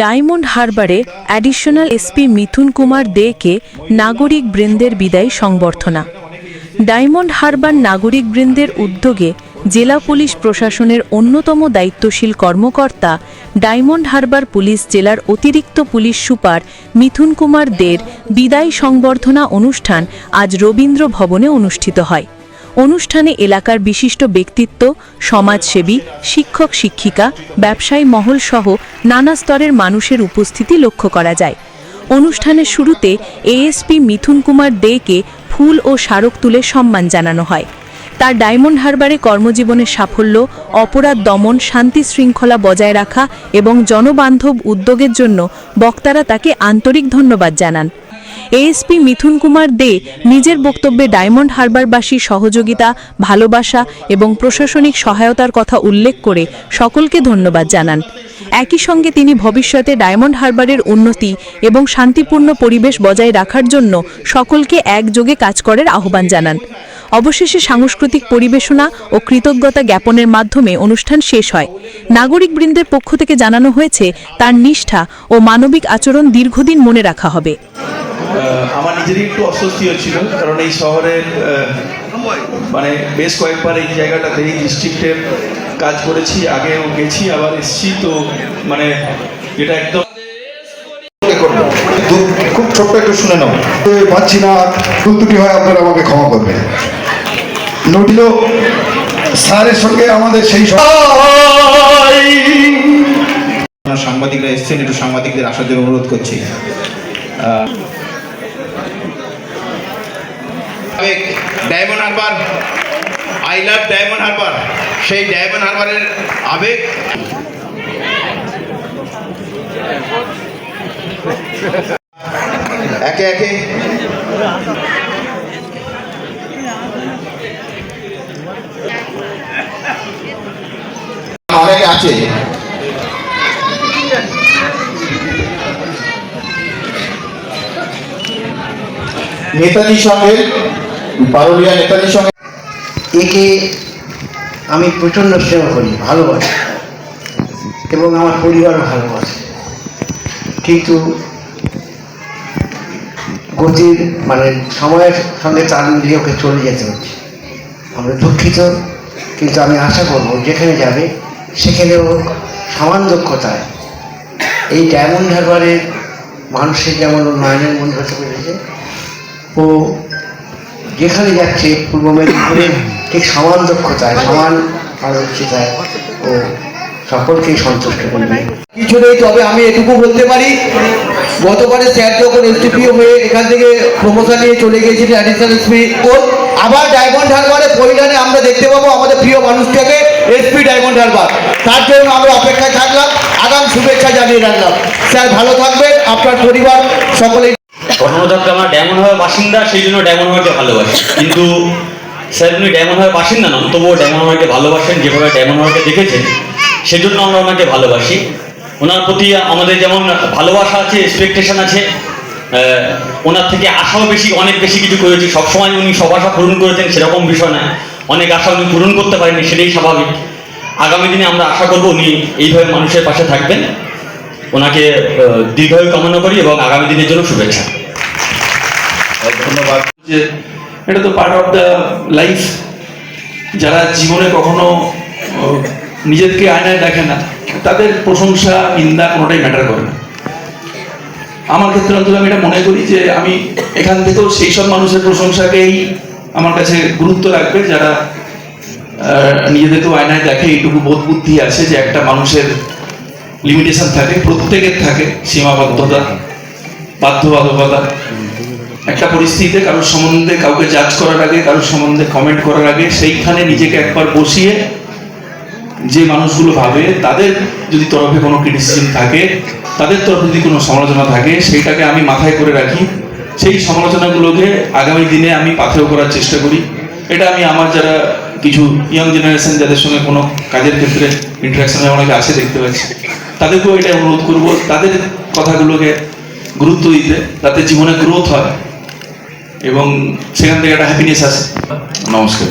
Diamond হারবারে additional SP Mithun Kumar দেকে নাগরিক বৃন্দের বিদায়ী সংবর্ধনা। ডায়মন্ড হারবার নাগরিক বৃন্দের উদ্যোগে জেলা পুলিশ প্রশাসনের অন্যতম দায়িত্বশীল কর্মকর্তা ডায়মন্ড হারবার পুলিশ জেলার অতিরিক্ত পুলিশ সুপার মিথুন কুমার দের বিদায়ী সংবর্ধনা অনুষ্ঠান আজ রবীন্দ্র ভবনে অনুষ্ঠিত হয়। অনুষ্ঠানে এলাকার বিশিষ্ট ব্যক্তিত্ব, সমাজসেবী, শিক্ষক, শিক্ষিকা, ব্যবসায়ী মহল সহ নানা স্তরের মানুষের উপস্থিতি লক্ষ্য করা যায়। অনুষ্ঠানের শুরুতে এএসপি মিথুন কুমার দেকে ফুল ও স্মারক তুলে সম্মান জানানো হয়। তার ডায়মন্ড হারবারে কর্মজীবনের সাফল্য, অপরাধ দমন, শান্তি শৃঙ্খলা বজায় রাখা এবং জনবান্ধব উদ্যোগের জন্য বক্তারা তাকে আন্তরিক ধন্যবাদ জানান। এএসপি মিথুন কুমার দে নিজের বক্তব্যে ডায়মন্ড হারবারবাসীর সহযোগিতা, ভালোবাসা এবং প্রশাসনিক সহায়তার কথা উল্লেখ করে সকলকে ধন্যবাদ জানান। একই সঙ্গে তিনি ভবিষ্যতে ডায়মন্ড হারবারের উন্নতি এবং শান্তিপূর্ণ পরিবেশ বজায় রাখার জন্য সকলকে একযোগে কাজ করার আহ্বান জানান। অবশেষে সাংস্কৃতিক পরিবেশনা ও কৃতজ্ঞতা জ্ঞাপনের মাধ্যমে অনুষ্ঠান শেষ হয়। নাগরিকবৃন্দের পক্ষ থেকে জানানো হয়েছে, তার নিষ্ঠা ও মানবিক আচরণ দীর্ঘদিন মনে রাখা হবে। আমার নিজেরই একটু অস্বস্তি হচ্ছিল কারণ এই শহরের আহ, মানে বেশ কয়েকবার এই জায়গাটাতে এই ডিস্ট্রিক্টের কাজ করেছি আগেও গেছি আবার এসছি তো মানে এটা একদম খুব ছোট্ট একটু শুনে নাও। তো পাচ্ছি না ভুল ত্রুটি হয় আপনারা আমাকে ক্ষমা করবেন। নটিল স্যারের সঙ্গে আমাদের সেই সাংবাদিকরা এসেছেন একটু সাংবাদিকদের আসার জন্য অনুরোধ করছি। Diamond harbour, I love diamond harbour, সেই ডায়মন্ড হারবারের আবেগ। একে একে। আছে। নেতাজির সঙ্গে পারুলিয়া নেতাজির সঙ্গে একে আমি প্রচণ্ড স্নেহ করি, ভালোবাসি। এবং আমার পরিবারও ভালোবাসে। কিন্তু গতির মানে সময়ের সঙ্গে তাল মিলিয়ে ওকে চলে যেতে হচ্ছে। আমরা দুঃখিত, কিন্তু আমি আশা করব যেখানে যাবে, সেখানেও সমান দক্ষতায় এই ডায়মন্ড হারবারের মানুষের যেমন উন্নয়নের মনে হতে পেরেছে ও যেখানে যাচ্ছে পূর্ব মেদিনীপুরে ঠিক সমান দক্ষতায় সমান পারদর্শিতায় ও সকলকেই সন্তুষ্ট করবে কিছু নেই তবে আমি এটুকু বলতে পারি গতবারে স্যার যখন এসডিপিও হয়ে এখান থেকে প্রমোশন নিয়ে চলে গিয়েছিলেন অ্যাডিশনাল এসপি আবার ডায়মন্ড হারবারে পরিধানে আমরা দেখতে পাবো আমাদের প্রিয় মানুষটাকে এসপি ডায়মন্ড হারবার। তার জন্য আমরা অপেক্ষায় থাকলাম আগাম শুভেচ্ছা জানিয়ে রাখলাম। স্যার ভালো থাকবেন আপনার পরিবার সকলেই প্রথমত আমরা ডায়মন্ড হারবার বাসিন্দা, সেই জন্য ডায়মন্ড হারবারকে ভালোবাসি। কিন্তু স্যার, উনি ডায়মন্ড হারবার বাসিন্দা নন তবুও ডায়মন্ড হারবারকে ভালোবাসেন, যেভাবে ডায়মন্ড হারবারকে দেখেছেন, সেজন্য আমরা ওনাকে ভালোবাসি। ওনার প্রতি আমাদের যেমন ভালোবাসা আছে এক্সপেকটেশন আছে ওনার থেকে আশাও বেশি, অনেক বেশি কিছু করেছি। সবসময় উনি সব আশা পূরণ করেছেন, সেরকম বিষয় না। অনেক আশা উনি পূরণ করতে পারেননি, সেটাই স্বাভাবিক। আগামী দিনে আমরা আশা করব উনি এইভাবে মানুষের পাশে থাকবেন। ওনাকে দীর্ঘায়ু কামনা করি এবং আগামী দিনের জন্য শুভেচ্ছা। ধন্যবাদ। যে এটা তো পার্ট অফ দ্য লাইফ যারা জীবনে কখনো নিজেদেরকে আয়নায় দেখে না, তাদের প্রশংসা, নিন্দা কোনোটাই ম্যাটার করে না। আমার ক্ষেত্রে অন্তত আমি এটা মনে করি যে আমি এখান থেকেও সেই সব মানুষের প্রশংসাকেই আমার কাছে গুরুত্ব রাখবে যারা নিজেদেরকেও আয়নায় দেখে, এইটুকু বোধ বুদ্ধি আছে যে একটা মানুষের লিমিটেশন থাকে, প্রত্যেকের থাকে, সীমাবদ্ধতা, বাধ্যবাধকতা। একটা পরিস্থিতিতে কারোর সম্বন্ধে কাউকে জাজ করার আগে, কারোর সম্বন্ধে কমেন্ট করার আগে সেইখানে নিজেকে একবার বসিয়ে যে মানুষগুলো ভাবে, তাদের যদি তরফে কোনো ক্রিটিসিজম থাকে, তাদের তরফে যদি কোনো সমালোচনা থাকে, সেইটাকে আমি মাথায় করে রাখি। সেই সমালোচনাগুলোকে আগামী দিনে আমি পাথেয় করার চেষ্টা করি। এটা আমি আমার যারা কিছু ইয়াং জেনারেশন যাদের সঙ্গে কোনো কাজের ক্ষেত্রে ইন্টারাকশনে অনেকে আছে দেখতে পাচ্ছি। তাদেরকেও এটা অনুরোধ করব, তাদের কথাগুলোকে গুরুত্ব দিতে তাতে জীবনে গ্রোথ হয়। এবং সেখান থেকে একটা হ্যাপিনেস আসে। নমস্কার।